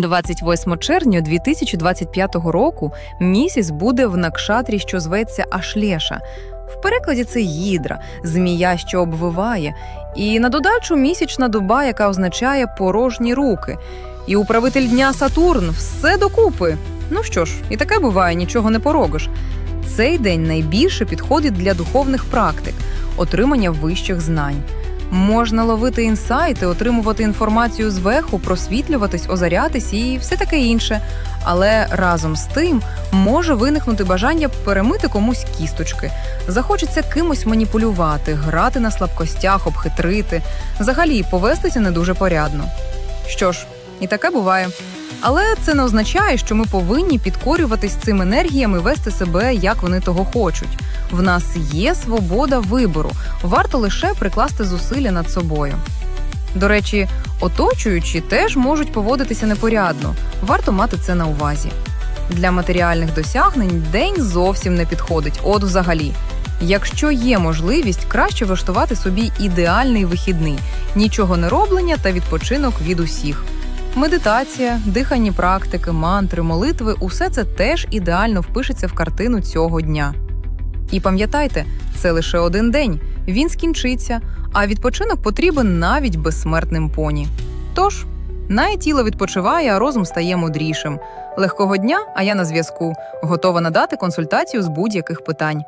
28 червня 2025 року місяць буде в накшатрі, що зветься Ашлєша. В перекладі це гідра, змія, що обвиває, і на додачу місячна доба, яка означає порожні руки. І управитель дня Сатурн все докупи. Ну що ж, і таке буває, нічого не порогиш. Цей день найбільше підходить для духовних практик, отримання вищих знань. Можна ловити інсайти, отримувати інформацію зверху, просвітлюватись, озарятись і все таке інше. Але разом з тим може виникнути бажання перемити комусь кісточки. Захочеться кимось маніпулювати, грати на слабкостях, обхитрити, взагалі повестися не дуже порядно. Що ж, і таке буває. Але це не означає, що ми повинні підкорюватись цим енергіям і вести себе, як вони того хочуть. В нас є свобода вибору, варто лише прикласти зусилля над собою. До речі, оточуючі теж можуть поводитися непорядно, варто мати це на увазі. Для матеріальних досягнень день зовсім не підходить, от взагалі. Якщо є можливість, краще влаштувати собі ідеальний вихідний, нічого не роблення та відпочинок від усіх. Медитація, дихальні практики, мантри, молитви усе це теж ідеально впишеться в картину цього дня. І пам'ятайте, це лише один день, він скінчиться, а відпочинок потрібен навіть безсмертним поні. Тож, най тіло відпочиває, а розум стає мудрішим. Легкого дня, а я на зв'язку, готова надати консультацію з будь-яких питань.